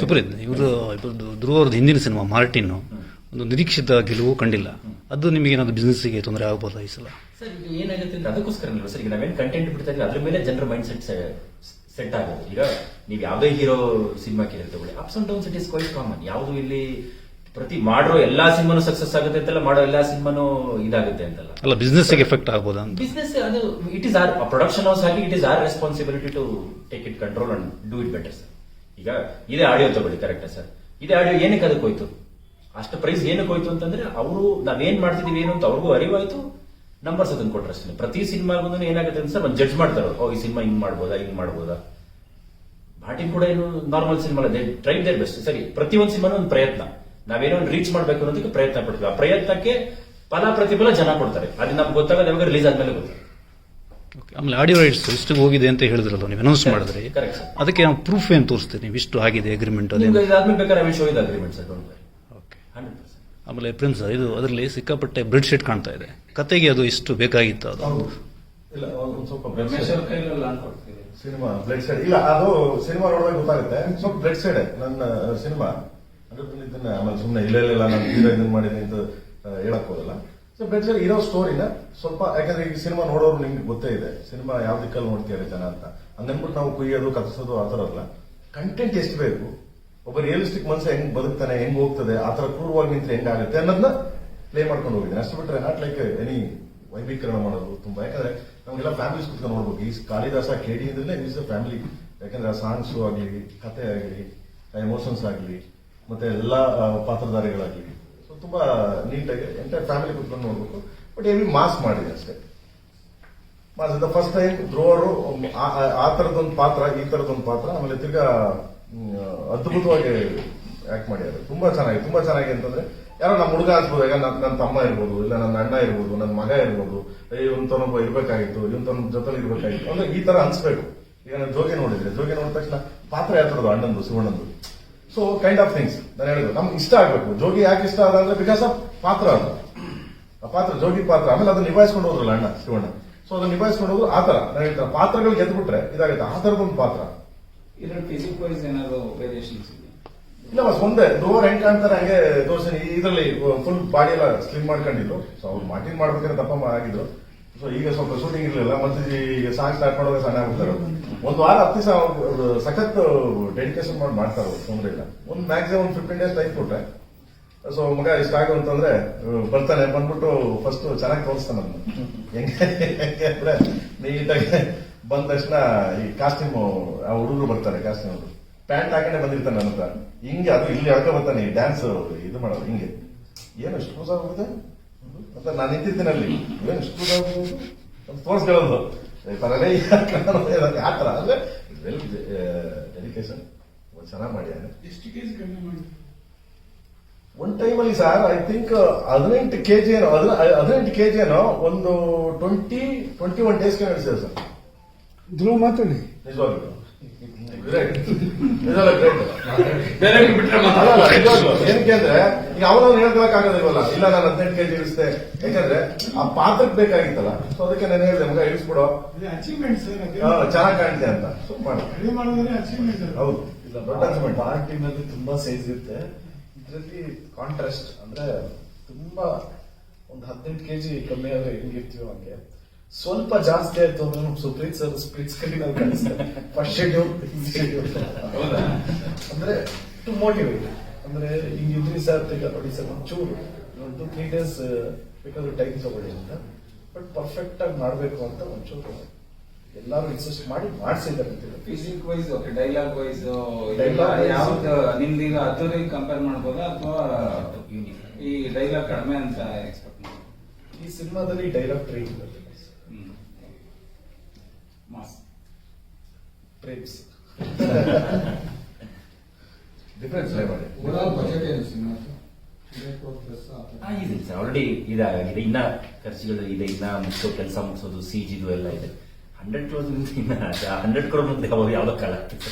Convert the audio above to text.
ಸುಪ್ರೀತ್ ಇವರು ಇವ್ರದ್ದು ಧ್ರುವ ಅವ್ರದ್ದು ಹಿಂದಿನ ಸಿನಿಮಾ ಮಾರ್ಟಿನ್ ಒಂದು ನಿರೀಕ್ಷಿತ ಗೆಲುವು ಕಂಡಿಲ್ಲ. ಅದು ನಿಮಗೆ ಏನಾದ್ರು ಬಿಸ್ನೆಸ್ಗೆ ತೊಂದರೆ ಆಗಬಹುದು ಈ ಸಲ? ಸರ್ ಇದು ಏನಾಗುತ್ತೆ ಅಂದ್ರೆ ಅದಕ್ಕೋಸ್ಕರ ಅಲ್ವಾ? ಸರ್ ಈಗ ನಾವೇನು ಕಂಟೆಂಟ್ ಬಿಡ್ತಾ ಅದ್ರ ಮೇಲೆ ಜನರ ಮೈಂಡ್ ಸೆಟ್ ಸೆಟ್ ಆಗೋದು. ಈಗ ನೀವು ಯಾವುದೇ ಹೀರೋ ಸಿನಿಮಾ ಕೇಳಿ ತಗೊಳ್ಳಿ. Ups and downs it is quite common ಯಾವುದು ಇಲ್ಲಿ ಪ್ರತಿ ಮಾಡೋ ಎಲ್ಲಾ ಸಿನಿಮಾನು ಸಕ್ಸಸ್ ಆಗುತ್ತೆ ಅಂತಲ್ಲ ಮಾಡೋ ಎಲ್ಲಾ ಸಿನಿಮಾನು ಇದಾಗುತ್ತೆ ಅಂತಲ್ಲ. ಅಲ್ಲ ಬಿಸ್ನೆಸ್ಗೆ ಎಫೆಕ್ಟ್ ಆಗ್ಬೋದಾ ಅಂತ? ಬಿಸ್ನೆಸ್ ಅದು it is our production house ಆಗಿ it is our responsibility to take it control and do it better sir ಈಗ ಇದೇ ಆಡಿಯೋ ತಗೊಳ್ಳಿ ಕರೆಕ್ಟಾ ಸರ್? ಇದೇ ಆಡಿಯೋ ಏನಕ್ಕೆ ಅದಕ್ಕೆ ಹೋಯ್ತು ಅಷ್ಟು ಪ್ರೈಸ್ ಏನಕ್ಕೆ ಹೋಯ್ತು ಅಂತಂದ್ರೆ ಅವರು, ನಾವೇನ್ ಮಾಡ್ತಿದೀವಿ ಏನು ಅಂತ ಅವ್ರಿಗೂ ಅರಿವಾಯ್ತು ನಂಬರ್ಸ್ ಅದನ್ನು ಕೊಟ್ಟರೆ ಅಷ್ಟೇ. ಪ್ರತಿ ಸಿನಿಮಾಗೂ ಏನಾಗುತ್ತೆ ಅಂತ ಸರ್, ಒಂದು ಜಡ್ಜ್ ಮಾಡ್ತಾರೆ ಓ, ಈ ಸಿನಿಮಾ ಹಿಂಗ್ ಮಾಡ್ಬೋದಾ ಹಿಂಗ್ ಮಾಡ್ಬೋದಾ? ಬಾಟಿ ಕೂಡ ಏನು ನಾರ್ಮಲ್ ಸಿನಿಮಾ ಅಲ್ಲ ಟ್ರೈ ದೇರ್ ಬೆಸ್ಟ್ ಸರಿ, ಪ್ರತಿಯೊಂದು ಸಿನಿಮಾನು ಒಂದು ಪ್ರಯತ್ನ. ನಾವೇನೋ ಒಂದು ರೀಚ್ ಮಾಡಬೇಕು ಅನ್ನೋದಕ್ಕೆ ಪ್ರಯತ್ನ ಪಡ್ತೀವಿ. ಆ ಪ್ರಯತ್ನಕ್ಕೆ ಫಲ, ಪ್ರತಿಫಲ ಜನ ಕೊಡ್ತಾರೆ. ಅದು ನಮ್ಗೆ ಗೊತ್ತಾಗೋದು ಯಾವಾಗ ರಿಲೀಸ್ ಆದ್ಮೇಲೆ ಗೊತ್ತಾಗುತ್ತೆ. ಆಮೇಲೆ ಆಡಿಯೋ ರೈಟ್ಸ್ ಇಷ್ಟು ಹೋಗಿದೆ ಅಂತ ಹೇಳಿದ್ರಲ್ಲ ನೀವು ಅನೌನ್ಸ್ ಮಾಡಿದ್ರಿ. ಅದಕ್ಕೆ ನಾವು ಪ್ರೂಫ್ ಏನು ತೋರಿಸ್ತೀವಿ? ನೀವು ಇಷ್ಟು ಆಗಿದೆ ಅಗ್ರಿಮೆಂಟ್ ಅದೇ ನಿಮ್ಗೆ ಇದಾದ್ಮೇಲೆ ಬೇಕಾದ್ರೆ I show agreement sir okay ಆಮೇಲೆ ಪ್ರಿನ್ಸ್ ಇದು ಅದರಲ್ಲಿ ಸಿಕ್ಕಾಪಟ್ಟೆ ಬ್ರೆಡ್ ಶೀಟ್ ಕಾಣ್ತಾ ಇದೆ. ಕತೆಗೆ ಅದು ಇಷ್ಟು ಬೇಕಾಗಿತ್ತು ಅದು. ಇಲ್ಲ ಒಂದು ಸ್ವಲ್ಪ ಬ್ಲಡ್ ಸಿನಿಮಾ ಬ್ಲಡ್ ಸೈಡ್ ಇಲ್ಲ ಅದು ಸಿನಿಮಾ ನೋಡಿದಾಗ ಗೊತ್ತಾಗುತ್ತೆ. ಸ್ವಲ್ಪ ಬ್ಲಡ್ ಸೈಡ್ ನನ್ನ ಸಿನಿಮಾ. ಅಂದ್ರೆ ಇದನ್ನ ಆಮೇಲೆ ಸುಮ್ಮನೆ ಇಲ್ಲ ಇಲ್ಲ ನಾನು ಇದನ್ನ ಮಾಡಿದ್ದೀನಿ ಅಂತ ಹೇಳಕ್ ಹೋಗಲ್ಲ. ಸೊ ಇರೋ ಸ್ಟೋರಿನ ಸ್ವಲ್ಪ, ಯಾಕಂದ್ರೆ ಈ ಸಿನಿಮಾ ನೋಡೋರು ನಿಮ್ಗೆ ಗೊತ್ತೇ ಇದೆ. ಸಿನಿಮಾ ಯಾವ ದಿಕ್ಕಲ್ಲಿ ನೋಡ್ತಿದ್ದಾರೆ ಜನ ಅಂತ. ಅಂದ್ಬಿಟ್ಟು ನಾವು ಕುಯ್ಯೋದು ಕತ್ಸೋದು ಆ ಥರ ಅಲ್ಲ. ಕಂಟೆಂಟ್ ಎಷ್ಟು ಬೇಕು? ಒಬ್ಬ ರಿಯಲಿಸ್ಟಿಕ್ ಮನುಷ್ಯ ಹೆಂಗ್ ಬದುಕ್ತಾನೆ, ಹೆಂಗ್ ಹೋಗ್ತದೆ, ಆ ಥರ ಕ್ರೂರವಾಗಿ ನಿಂತ್ರೆ ಹೆಂಗಾಗುತ್ತೆ ಅನ್ನೋದನ್ನ ಪ್ಲೇ ಮಾಡ್ಕೊಂಡು ಹೋಗಿದ್ದೀನಿ. ಅಷ್ಟು ಬಿಟ್ರೆ ನಾಟ್ ಲೈಕ್ ಎನಿ ವೈಭೀಕರಣ ಮಾಡೋದು ತುಂಬಾ. ಯಾಕಂದ್ರೆ ನಮಗೆಲ್ಲ ಫ್ಯಾಮಿಲಿ ಕುತ್ಕೊಂಡು ನೋಡ್ಬೇಕು. ಈ ಕಾಳಿದಾಸ ಕೇಳಿ ಅಂದ್ರೆ ಇಸ್ ಫ್ಯಾಮಿಲಿ ಯಾಕಂದ್ರೆ ಆ ಸಾಂಗ್ಸು ಆಗಲಿ ಕತೆ ಆಗಲಿ ಎಮೋಷನ್ಸ್ ಆಗಲಿ, ಮತ್ತೆ ಎಲ್ಲ ಪಾತ್ರಧಾರಿಗಳಾಗಲಿ. ತುಂಬಾ ನೀಟಾಗಿ ಎಂಟೈರ್ ಫ್ಯಾಮಿಲಿ ಕುತ್ಕೊಂಡು ನೋಡಬೇಕು. ಬಟ್ ಹೆವಿ ಮಾಸ್ ಮಾಡಿದೆ ಅಷ್ಟೇ. ಮಾಸ್ ದ ಫಸ್ಟ್ ಟೈಮ್ ಧ್ರುವರು ಆ ತರದೊಂದು ಪಾತ್ರ, ಈ ಥರದೊಂದು ಪಾತ್ರ, ಆಮೇಲೆ ತಿರ್ಗಾ ಅದ್ಭುತವಾಗಿ ಆಕ್ಟ್ ಮಾಡಿದ್ದಾರೆ. ತುಂಬಾ ಚೆನ್ನಾಗಿ ತುಂಬಾ ಚೆನ್ನಾಗಿ ಅಂತಂದ್ರೆ, ಯಾರೋ ನಮ್ಮ ಹುಡುಗ ಅನ್ಸ್ಬೋದು ಈಗ ನನ್ನ ತಮ್ಮ ಇರ್ಬೋದು, ಇಲ್ಲ ನನ್ನ ಅಣ್ಣ ಇರ್ಬೋದು, ನನ್ನ ಮಗ ಇರ್ಬೋದು ಇವನ್ತನೊಬ್ಬ ಇರ್ಬೇಕಾಗಿತ್ತು ಇವನ್ ಜೊತೆಲಿ ಇರಬೇಕಾಗಿತ್ತು, ಅಂದ್ರೆ ಈ ತರ ಅನ್ಸ್ಬೇಕು. ಈಗ ನಾನು ಜೋಗಿ ನೋಡಿದ್ರೆ, ಜೋಗಿ ನೋಡಿದ ತಕ್ಷಣ ಪಾತ್ರ ಯಾವ ಥರದ್ದು ಅಣ್ಣಂದು, ಶಿವಣ್ಣಂದು. ಸೊ ಕೈಂಡ್ ಆಫ್ ಥಿಂಗ್ಸ್ ನಾನು ಹೇಳಿದ್ರು ನಮ್ಗೆ ಇಷ್ಟ ಆಗಬೇಕು. ಜೋಗಿ ಯಾಕೆ ಇಷ್ಟ ಆದ ಅಂದ್ರೆ ಬಿಕಾಸ್ ಆಫ್ ಪಾತ್ರ ಅದು. ಆ ಪಾತ್ರ ಜೋಗಿ ಪಾತ್ರ. ಆಮೇಲೆ ಅದನ್ನ ನಿಭಾಯಿಸ್ಕೊಂಡು ಹೋದ್ರಲ್ಲ ಅಣ್ಣ ಶಿವಣ್ಣ. ಸೊ ಅದನ್ನ ನಿಭಾಯಿಸ್ಕೊಂಡು ಹೋದ್ರು ಆ ತರ ನಾನು ಹೇಳ್ತಾರೆ ಪಾತ್ರಗಳು ಗೆದ್ಬಿಟ್ರೆ ಇದಾಗುತ್ತೆ ಆ ತರದೊಂದು ಪಾತ್ರ. ಇಲ್ಲ ಬಸ್ ಒಂದೇ. ಡೋರ್ ಹೆಂಗ್ ಕಾಣ್ತಾರೆ ಹಂಗೆ ದೋಸೆ ಇದರಲ್ಲಿ ಫುಲ್ ಬಾಡಿ ಎಲ್ಲ ಸ್ಲಿಮ್ ಮಾಡ್ಕೊಂಡಿದ್ರು. ಸೊ ಅವ್ರು ಮಾರ್ಟಿನ್ ಮಾಡ್ಬೇಕಾದ್ರೆ ತಪ್ಪ ಆಗಿದ್ರು. ಸೊ ಈಗ ಸ್ವಲ್ಪ ಶೂಟಿಂಗ್ ಇರಲಿಲ್ಲ. ಮತ್ತೆ ಈಗ ಸಾಂಗ್ ಸ್ಟಾರ್ಟ್ ಮಾಡೋದ್ರೆ ಸಣ್ಣ ಆಗ್ಬಿಡ್ತಾರೆ. ಒಂದು ವಾರ ಹತ್ತು ದಿವಸ ಸಖತ್ ಡೆಡಿಕೇಶನ್ ಮಾಡಿ, ಮಾಡ್ತಾರೆ ತೊಂದರೆ ಇಲ್ಲ. ಒಂದು ಮ್ಯಾಕ್ಸಿಮಮ್ ಒಂದು ಫಿಫ್ಟೀನ್ ಡೇಸ್ ಟೈಮ್ ಕೊಟ್ರೆ, ಸೊ ಮಗ ಇಷ್ಟ ಆಗು ಅಂತಂದ್ರೆ ಬರ್ತಾನೆ ಬಂದ್ಬಿಟ್ಟು ಫಸ್ಟ್ ಚೆನ್ನಾಗಿ ತೋರಿಸ್ತಾನೆ ಅಂದ್ರೆ ನೀಟಾಗಿ ಬಂದ ತಕ್ಷಣ ಈ ಕಾಸ್ಟ್ಯೂಮ್ ಆ ಹುಡುಗರು ಬರ್ತಾರೆ ಕಾಸ್ಟ್ಯೂಮ್ ಅವರು. ಪ್ಯಾಂಟ್ ಹಾಕೊಂಡೆ ಬಂದಿರ್ತಾನೆ ನನ್ನ ಹತ್ರ. ಹಿಂಗೆ ಅದು ಇಲ್ಲಿ ಹಾಕೋ ಬರ್ತಾನೆ, ಈ ಡ್ಯಾನ್ಸ್ ಇದು ಮಾಡೋದು, ಹಿಂಗೆ. ಏನು ಎಷ್ಟು ಕೂಸ ಆಗುತ್ತೆ ಅಂತ ನಾನು ನಿಂತಿದ್ದೀನಿ ಏನು ಎಷ್ಟು ಕೂಸ ಅಂತ ತೋರಿಸ್ಕೊಳ್ಳೋದು. ಪರಲೇ ಆ ಥರ ಅಂದ್ರೆ ವೆಲ್ ಡೆಡಿಕೇಶನ್ ಚೆನ್ನಾಗಿ ಮಾಡಿದ್ದಾರೆ ಎಷ್ಟು ಕೆಜಿ ಕಡಿಮೆ ಮಾಡಿ? ಒಂದ್ ಟೈಮಲ್ಲಿ ಸರ್ ಐ ಥಿಂಕ್ ಹದಿನೆಂಟು ಕೆ ಜಿ ಏನೋ ಹದಿನೆಂಟು ಹದಿನೆಂಟು ಕೆಜಿ ಏನೋ ಒಂದು ಟ್ವೆಂಟಿ ಟ್ವೆಂಟಿ ಒನ್ ಡೇಸ್ಗೆ ನಡೆಸಿದೆ ಸರ್ ಧ್ರುವ ಮಾತಾಡಿ. ನಿಜವಾಗ್ಲು. ಏನಕ್ಕೆ ಅಂದ್ರೆ ಈಗ ಅವನವ್ನು ಹೇಳ್ಕೊಳಕ್ ಇಲ್ಲ ನಾನು ಹದಿನೆಂಟು ಕೆಜಿ ಇಳಿಸ್ತೆ ಯಾಕಂದ್ರೆ ಆ ಪಾತ್ರಕ್ಕೆ ಬೇಕಾಗಿತ್ತಲ್ಲ ಸೊ ಅದಕ್ಕೆ ನಾನು ಹೇಳಿದೆ ಮಗ ಇಳಿಸ್ಬಿಡು ಅಚೀವ್ಮೆಂಟ್ಸ್ ಅಚೀವ್ಮೆಂಟ್ ಚೆನ್ನಾಗಿ ಕಾಣಿದೆ ಅಂತ ಅಚೀವ್ಮೆಂಟ್ ಹೌದು ಇಲ್ಲ ದೊಡ್ಡ ಅಚೀವ್ಮೆಂಟ್ ಪಾರ್ಟಿನಲ್ಲಿ ತುಂಬಾ ಸೈಜ್ ಇರುತ್ತೆ ಇದರಲ್ಲಿ ಕಾಂಟ್ರಾಸ್ಟ್ ಅಂದ್ರೆ ತುಂಬಾ ಒಂದು ಹದಿನೆಂಟು ಕೆಜಿ ಕಮ್ಮಿ ಆದ್ರೆ ಹೆಂಗಿರ್ತೀವೋ ಹಂಗೆ ಸ್ವಲ್ಪ ಜಾಸ್ತಿ ಆಯ್ತು ಅಂದ್ರೆ ನಮ್ ಸುಪ್ರೀತ್ ಸರ್ ಸ್ಪ್ಲಿಟ್ ಸ್ಕ್ರೀನ್ ಅಲ್ಲಿ ಕಾಣಿಸ್ತಾರೆ ಫಸ್ಟ್ ಶೆಡ್ಯೂಲ್ ಶೆಡ್ಯೂಲ್ ಹೌದಾ? ಅಂದ್ರೆ ಟು ಮೋಟಿವೇಟ್ ಅಂದ್ರೆ ಹಿಂಗಿದ್ರಿ ಸರ್ ತೆಗ ನೋಡಿ ಸರ್ ಒಂಚೂರು ಒಂದು ತ್ರೀ ಡೇಸ್ ಬೇಕಾದ್ರೂ ಟೈಮ್ ತಗೊಳ್ಳಿ ಅಂತ. ಬಟ್ ಪರ್ಫೆಕ್ಟ್ ಆಗಿ ಮಾಡ್ಬೇಕು ಅಂತ ಒಂಚೂರು ಎಲ್ಲಾರು ಇನ್ಸಿಸ್ಟ್ ಮಾಡಿ ಮಾಡಿಸಿದ್ದಾರೆ ಅಂತ. Physique wise okay dialogue wise Dialogue ನಿಮ್ದು ಈಗ ಅದ್ದೂರಿಗೆ ಕಂಪೇರ್ ಮಾಡ್ಬೋದಾ ಅಥವಾ ಈ ಡೈಲಾಗ್ ಕಡಿಮೆ ಅಂತ ಎಕ್ಸ್ಪೆಕ್ಟ್ ಮಾಡಿ ಈ ಸಿನಿಮಾದಲ್ಲಿ dialogue train hmm mass difference overall budget ಏನು ಆಲ್ರೆಡಿ ಇದಾಗಿದೆ ಇನ್ನ ಖರ್ಚುಗಳು ಇದೆ. ಇನ್ನ ಮುಗಿಸೋ ಕೆಲಸ ಮುಗಿಸೋದು ಸಿ ಜಿದು ಎಲ್ಲ ಇದೆ. ಹಂಡ್ರೆಡ್ ಕ್ರೋಸ್ ಇನ್ನ ಹಂಡ್ರೆಡ್ ಕ್ರೋರ್ ಮುಂದೆ ಯಾವ್ದೋ ಕಾಲ ಆಗ್ತದೆ.